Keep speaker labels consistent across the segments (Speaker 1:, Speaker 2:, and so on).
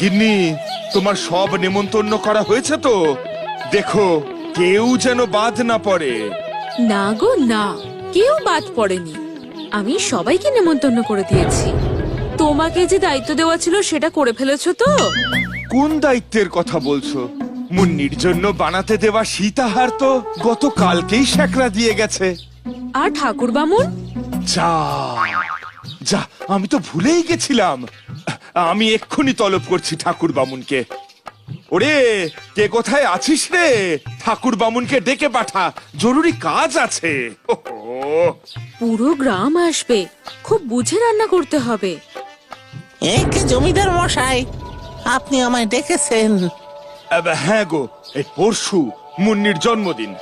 Speaker 1: গিন্নি তোমার সব নেমন্তন্ন করা হয়েছে তো? দেখো কেউ যেন বাদ না পড়ে।
Speaker 2: না গো না কেউ বাদ পড়েনি। আমি সবাইকে নেমন্তন্ন করে দিয়েছি। তোমাকে যে দায়িত্ব দেওয়া ছিল সেটা করে ফেলেছো তো?
Speaker 1: কোন দায়িত্বের কথা বলছো? মুন্নির জন্য বানাতে দেওয়া সীতাহার তো গতকালকেই শ্যাকরা দিয়ে গেছে।
Speaker 2: আর ঠাকুর বামুন
Speaker 1: যা যা আমি তো ভুলেই গেছিলাম। আমি এক্ষুনি তলব করছি ঠাকুর বামুনকে ওরে কে কোথায় আছিস রে? ঠাকুর বামুনকে ডেকে পাঠা জরুরি কাজ আছে। ওহো।
Speaker 2: পুরো গ্রাম আসবে খুব বুঝে রান্না করতে হবে।
Speaker 3: একে জমিদার মশাই আপনি আমায় ডেকেছেন।
Speaker 1: হ্যাঁ গো এই পরশু মুন্নির জন্মদিন।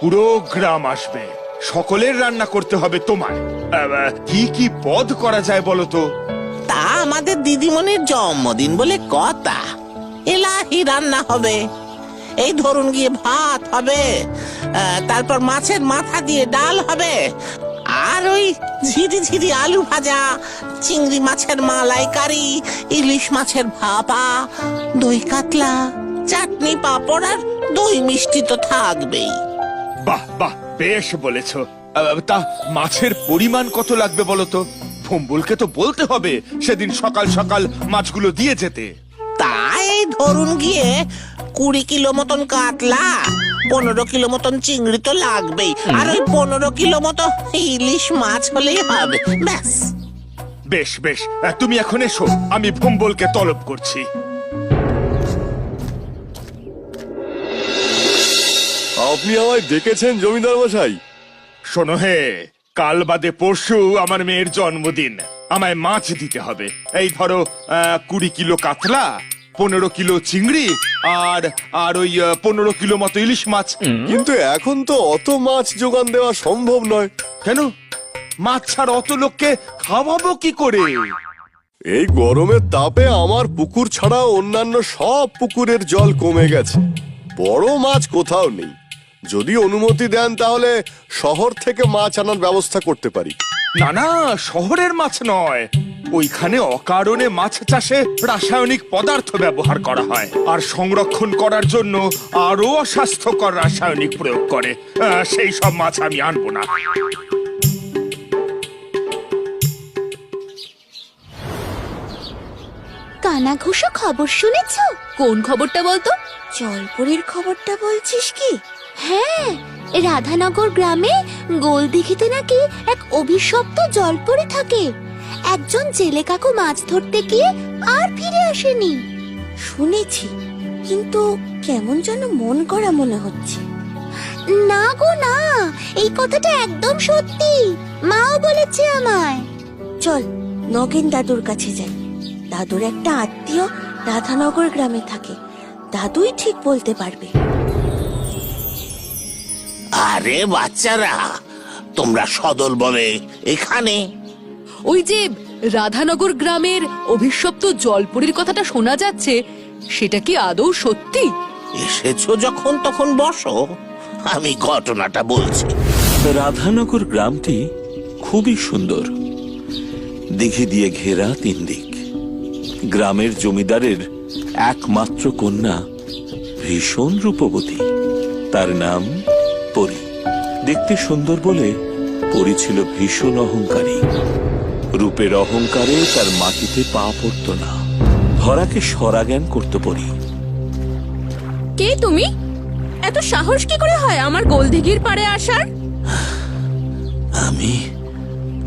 Speaker 1: পুরো গ্রাম আসবে সকলের রান্না করতে হবে তোমায় আব, কি কি পদ করা যায় বলো তো
Speaker 3: তা? আমাদের দিদিমণির জন্মদিন বলে কথা। এলাহি রান্না হবে। এই ধরুন গিয়ে ভাত হবে তারপর মাছের মাথা দিয়ে ডাল হবে, আর ওই ঝিরি ঝিরি আলু ভাজা, চিংড়ি মাছের মালাইকারি, ইলিশ মাছের ভাপা, দই কাতলা, চাটনি পাঁপড় আর দই মিষ্টি তো থাকবেই।
Speaker 1: বাহ বাহ, বেশ বলেছ। তা মাছের পরিমাণ কত লাগবে বলো তো তো বলতে হবে সেদিন সকাল সকাল মাছগুলো দিয়ে যেতে।
Speaker 3: তাই ধরুন গিয়ে কুড়ি কিলো মতন কাতলা পনেরো কিলো মতন চিংড়ি তো লাগবেই আর ওই পনেরো কিলো মতো ইলিশ মাছ হলেই হবে ব্যাস।
Speaker 1: বেশ বেশ তুমি এখন এসো আমি ভম্বলকে তলব করছি।
Speaker 4: আপনি আমায় ডেকেছেন জমিদার মশাই।
Speaker 1: শোনো হে কাল বাদে পরশু আমার মেয়ের জন্মদিন। আমায় মাছ দিতে হবে। এই ধরো আহ, কুড়ি কিলো কাতলা পনেরো কিলো চিংড়ি আর আর ওই পনেরো কিলো মতো ইলিশ মাছ।
Speaker 4: কিন্তু এখন তো অত মাছ যোগান দেওয়া সম্ভব নয়।
Speaker 1: কেন? মাছ ছাড়া অত লোককে খাওয়াবো কি করে?
Speaker 4: এই গরমের তাপে আমার পুকুর ছাড়া অন্যান্য সব পুকুরের জল কমে গেছে। বড় মাছ কোথাও নেই। যদি অনুমতি দেন তাহলে শহর থেকে মাছ আনার ব্যবস্থা করতে পারি।
Speaker 1: না না শহরের মাছ নয়। ওইখানে অকারণে মাছ চাষে রাসায়নিক পদার্থ ব্যবহার করা হয়। আর সংরক্ষণ করার জন্য আরও অস্বাস্থ্যকর রাসায়নিক প্রয়োগ করে। আহ, সেই সব মাছ আমি আনব না।
Speaker 5: কানা ঘোষা খবর শুনেছ?
Speaker 2: কোন খবরটা বলতো?
Speaker 5: জলপুরের খবরটা বলছিস কি? হ্যাঁ রাধানগর গ্রামে গোল গোলদিঘিতে নাকি এক অভিশপ্ত জল জলপরি থাকে। একজন জেলে কাকু মাছ ধরতে গিয়ে আর ফিরে আসেনি। শুনেছি, কিন্তু কেমন যেন মন করা মনে হচ্ছে। না গো, না, এই কথাটা একদম সত্যি। মাও বলেছে আমায়। চল, নগেন দাদুর কাছে যাই। দাদুর একটা আত্মীয় রাধানগর গ্রামে থাকে। দাদুই ঠিক বলতে পারবে।
Speaker 3: আরে বাচ্চারা তোমরা সদল বলে এখানে।
Speaker 2: ওই যে রাধানগর গ্রামের অভিশপ্ত জলপুরীর কথাটা শোনা যাচ্ছে সেটা কি আদৌ সত্যি?
Speaker 3: এসেছ যখন তখন বসো আমি ঘটনাটা বলছি।
Speaker 6: রাধানগর গ্রামটি খুবই সুন্দর। দিঘি দিয়ে ঘেরা তিন দিক। গ্রামের জমিদারের একমাত্র কন্যা ভীষণ রূপবতী। তার নাম দেখতে সুন্দর বলে পরি ছিল ভীষণ অহংকারী। রূপের অহংকারে তার মাটিতে পা পড়ত না। ধরাকে সরাজ্ঞান করতে পরি।
Speaker 2: কে তুমি? এত সাহস কি করে হয় আমার গোলদিঘির পাড়ে আসার?
Speaker 6: আমি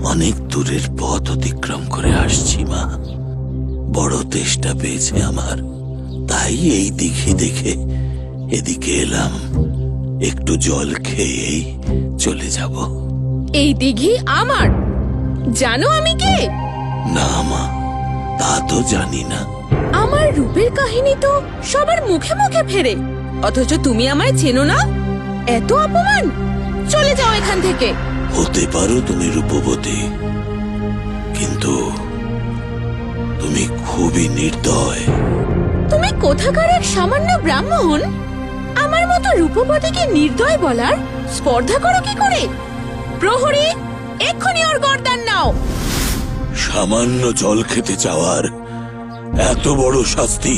Speaker 6: অনেক দূরের পথ অতিক্রম করে আসছি মা। বড় তেষ্টা পেয়েছে আমার। তাই এই দিঘি দেখে এদিকে এলাম। একটু জল খেয়েই চলে যাব।
Speaker 2: এই দিঘি আমার। জানো আমি কে?
Speaker 6: না মা তা তো জানি না।
Speaker 2: আমার রূপের কাহিনী তো সবার মুখে মুখে ফেরে। অথচ তুমি আমায় চেনো না? এত অপমান! চলে যাও এখান থেকে।
Speaker 6: হতে পারো তুমি রূপবতী কিন্তু তুমি খুবই নির্দয়।
Speaker 2: তুমি কোথাকার এক সামান্য ব্রাহ্মণ? মতো রূপবতীকে নির্দয় বলার স্পর্ধা করো কি করে? প্রহরী, এক্ষুনি ওর গর্দান নাও।
Speaker 6: সামান্য জল খেতে চাওয়ার এত বড় শাস্তি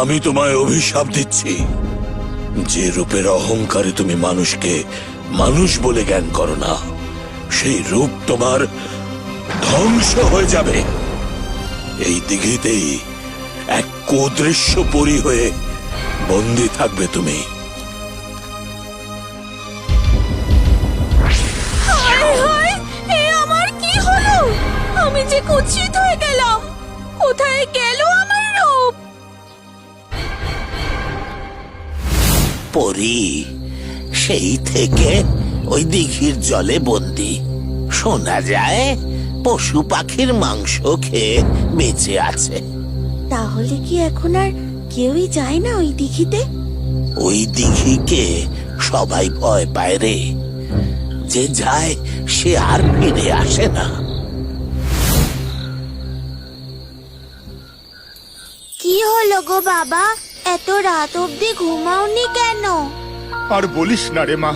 Speaker 6: আমি তোমায় অভিশাপ দিচ্ছি। যে রূপের অহংকারে তুমি মানুষকে মানুষ বলে জ্ঞান করো না, সেই রূপ তোমার ধ্বংস হয়ে যাবে। এই দিঘিতেই এক কুদৃশ্য পরি হয়ে বন্দি থাকবে তুমি।
Speaker 2: এ আমার কি হলো? আমি যে কুৎসিত হয়ে গেলাম। কোথায় গেল আমার রূপ?
Speaker 3: পরি সেই থেকে ওই দিঘির জলে বন্দি। শোনা যায় পশু পাখির মাংস খেয়ে বেঁচে আছে।
Speaker 5: তাহলে কি এখন আর কেউই যায় না ওই দিঘিতে?
Speaker 3: ওই দিঘিকে সবাই ভয় পায় রে। যে যায় সে আর ফিরে আসে না।
Speaker 5: কি হলো গো বাবা? এত রাত অবধি ঘুমাওনি কেন?
Speaker 1: আর বলিস না রে মা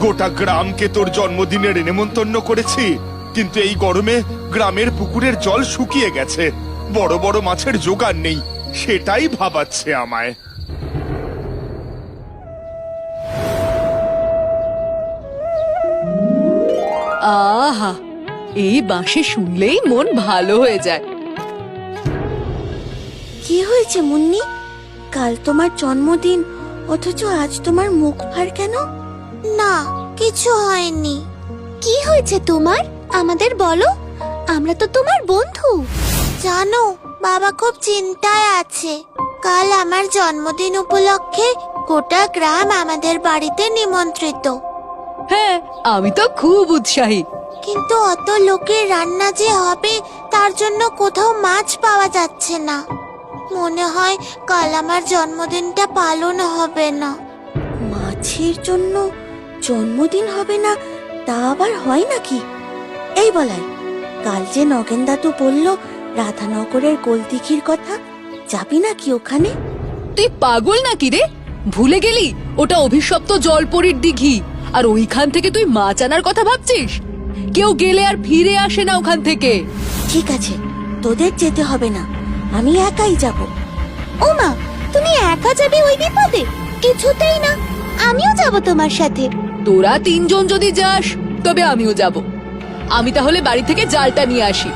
Speaker 1: গোটা গ্রামকে তোর জন্মদিনের নেমন্তন্ন করেছি। কিন্তু এই গরমে গ্রামের পুকুরের জল শুকিয়ে গেছে। বড় বড় মাছের জোগান নেই। সেটাই ভাবাচ্ছে আমায়।
Speaker 2: আহা এই বাঁশি শুনলেই মন ভালো হয়ে যায়।
Speaker 5: কি হয়েছে মুন্নি? কাল তোমার জন্মদিন অথচ আজ তোমার মুখ ভার কেন? না কিছু হয়নি। কি হয়েছে তোমার? আমাদের বলো। আমরা তো তোমার বন্ধু। জানো বাবা খুব চিন্তায় আছে। কাল আমার জন্মদিন উপলক্ষে গোটা গ্রাম আমাদের বাড়িতে নিমন্ত্রিত।
Speaker 2: হ্যাঁ আমি তো খুব উৎসাহী।
Speaker 5: কিন্তু অত লোকের রান্না যে হবে তার জন্য কোথাও মাছ পাওয়া যাচ্ছে না। মনে হয় কাল আমার জন্মদিনটা পালন হবে না। মাছের জন্য জন্মদিন হবে না তা আবার হয় নাকি? এই বলাই কাল যে নগেন দাদু বলল রাধানগরের গোলদিঘির কথা? যাবি নাকি ওখানে?
Speaker 2: তুই পাগল নাকি রে? ভুলে গেলি? ওটা অভিশপ্ত জলপরীর দিঘি। আর ওইখান থেকে তুই মাছ আনার কথা ভাবছিস? কেউ গেলে আর ফিরে আসে না ওখান থেকে।
Speaker 5: ঠিক আছে তোদের যেতে হবে না। আমি একাই যাব। ওমা তুমি একা যাবে ওই বিপদে? কিছুতেই না। আমিও যাব তোমার সাথে।
Speaker 2: তোরা তিনজন যদি যাস তবে আমিও যাব। আমি তাহলে বাড়ি থেকে জালটা নিয়ে আসি।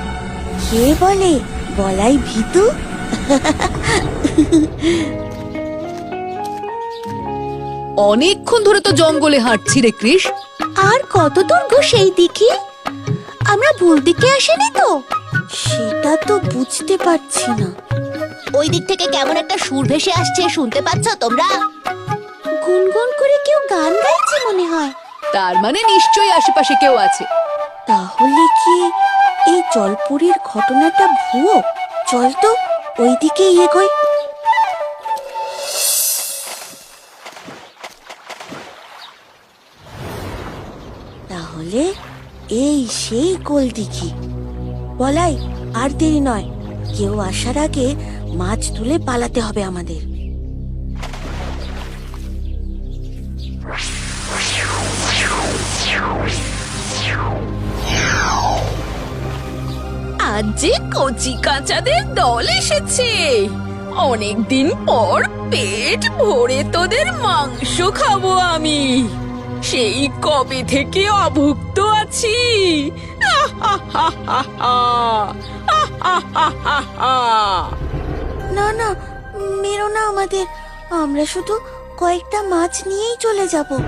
Speaker 5: কে বলে? বলাই ভীতু?
Speaker 2: অনেকক্ষণ ধরে তো জঙ্গলে হাঁটছি রে কৃষ।
Speaker 5: আর কত দূর গো সেই দিকে? আমরা ভুল দিকে আসেনি তো? সেটা তো বুঝতে পারছি না।
Speaker 7: ওই দিক থেকে কেমন একটা সুর ভেসে আসছে শুনতে পাচ্ছ তোমরা?
Speaker 5: গুনগুন করে কেউ গান গাইছে মনে হয়।
Speaker 2: তার মানে নিশ্চয়ই আশেপাশে কেউ আছে।
Speaker 5: তাহলে কি এই জলপুরীর ঘটনাটা ভুয়ো। চল তো ওই ওইদিকে এগোই। তাহলে এই সেই গোল দিঘি। বলাই আর দেরি নয়, কেউ আসার আগে মাছ তুলে পালাতে হবে আমাদের।
Speaker 2: আজ যে কচি কাঁচাদের দল এসেছে। অনেকদিন পর পেট ভরে তোদের মাংস খাব আমি। সেই কবে থেকে অভুক্ত আছি?
Speaker 5: না না মেরো না আমাদের। আমরা শুধু কয়েকটা মাছ নিয়েই চলে যাব।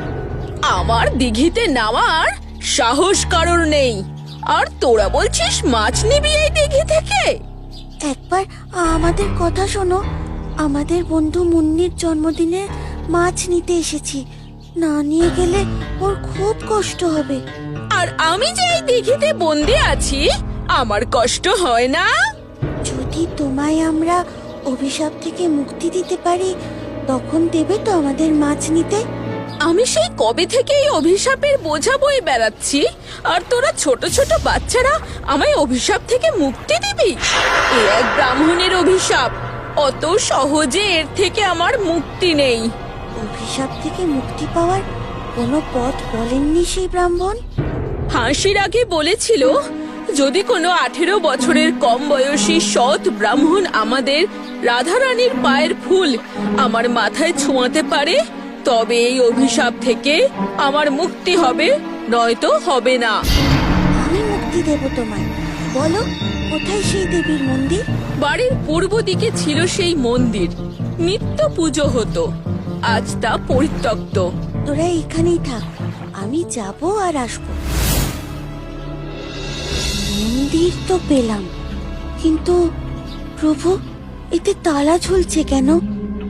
Speaker 2: আমার দিঘিতে নামার সাহস কারোর নেই। আর তোরা বলছিস মাছ নিবি এই দিঘি থেকে?
Speaker 5: একবার আমাদের কথা শোনো। আমাদের বন্ধু মুন্নির জন্মদিনে মাছ নিতে এসেছি। না নিয়ে গেলে ওর খুব কষ্ট হবে।
Speaker 2: আর আমি যে এই দিঘিতে বন্দি আছি আমার কষ্ট হয় না?
Speaker 5: যদি তোমায় আমরা অভিশাপ থেকে মুক্তি দিতে পারি তখন দেবে তো আমাদের মাছ নিতে।
Speaker 2: আমি সেই কবে থেকে এই অভিশাপের বোঝা বয়ে বেড়াচ্ছি? আর তোরা ছোট ছোট বাচ্চারা আমায় অভিশাপ থেকে মুক্তি দিবি? এ এক ব্রাহ্মণের অভিশাপ। অত সহজে এর থেকে আমার মুক্তি নেই।
Speaker 5: অভিশাপ থেকে মুক্তি পাওয়ার কোনো পথ বলেননি সেই ব্রাহ্মণ?
Speaker 2: হাসির আগে বলেছিল যদি কোনো আঠেরো বছরের কম বয়সী সৎ ব্রাহ্মণ আমাদের রাধারানীর পায়ের ফুল আমার মাথায় ছোঁয়াতে পারে তবে এই অভিশাপ থেকে আমার মুক্তি হবে নয়তো হবে না।
Speaker 5: আমি মুক্তি দেব তোমায়। বলো কোথায় সেই দেবীর মন্দির?
Speaker 2: বাড়ির পূর্ব দিকে ছিল সেই মন্দির। নিত্য পুজো হতো। আজ তা পরিত্যক্ত।
Speaker 5: তোরা এখানেই থাক। আমি যাব আর আসব। মন্দির তো পেলাম। কিন্তু প্রভু এতে তালা ঝুলছে কেন?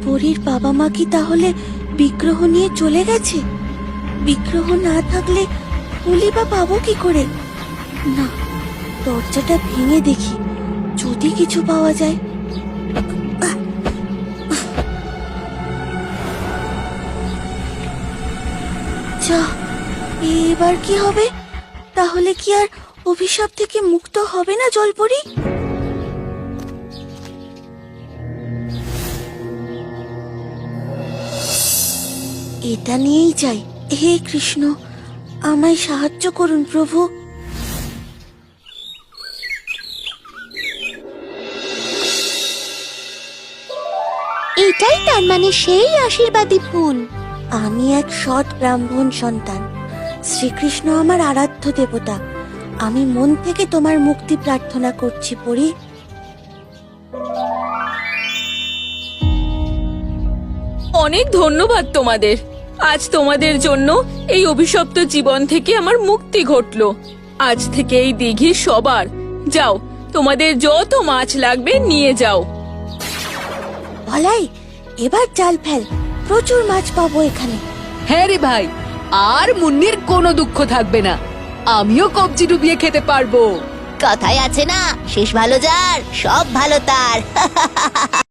Speaker 5: পরীর বাবা মা কি তাহলে বিগ্রহ নিয়ে চলে গেছে? বিগ্রহ না থাকলে পুলি বা পাবো কি করে? না, দরজাটা ভেঙে দেখি, যদি কিছু পাওয়া যায়। যা, এবার কি হবে? তাহলে কি আর অভিশাপ থেকে মুক্ত হবে না জলপরি? এটা নিয়েই যাই। হে কৃষ্ণ আমায় সাহায্য করুন প্রভু।
Speaker 7: এটাই তার মানে সেই আশীর্বাদী ফুল।
Speaker 5: আমি এক সৎ ব্রাহ্মণ সন্তান। শ্রীকৃষ্ণ আমার আরাধ্য দেবতা। আমি মন থেকে তোমার মুক্তি প্রার্থনা করছি পরি।
Speaker 2: অনেক ধন্যবাদ তোমাদের। আজ তোমাদের জন্য এই অভিশপ্ত জীবন থেকে আমার মুক্তি ঘটলো। আজ থেকে এই দিঘি সবার। যাও তোমাদের যত মাছ লাগবে নিয়ে যাও।
Speaker 5: ভলাই এবার জাল ফেল। প্রচুর মাছ পাবো এখানে।
Speaker 8: হ্যাঁ রে ভাই আর মুন্নির কোনো দুঃখ থাকবে না। আমিও কবজি ডুবিয়ে খেতে পারব।
Speaker 7: কথায় আছে না শেষ ভালো যার সব ভালো তার।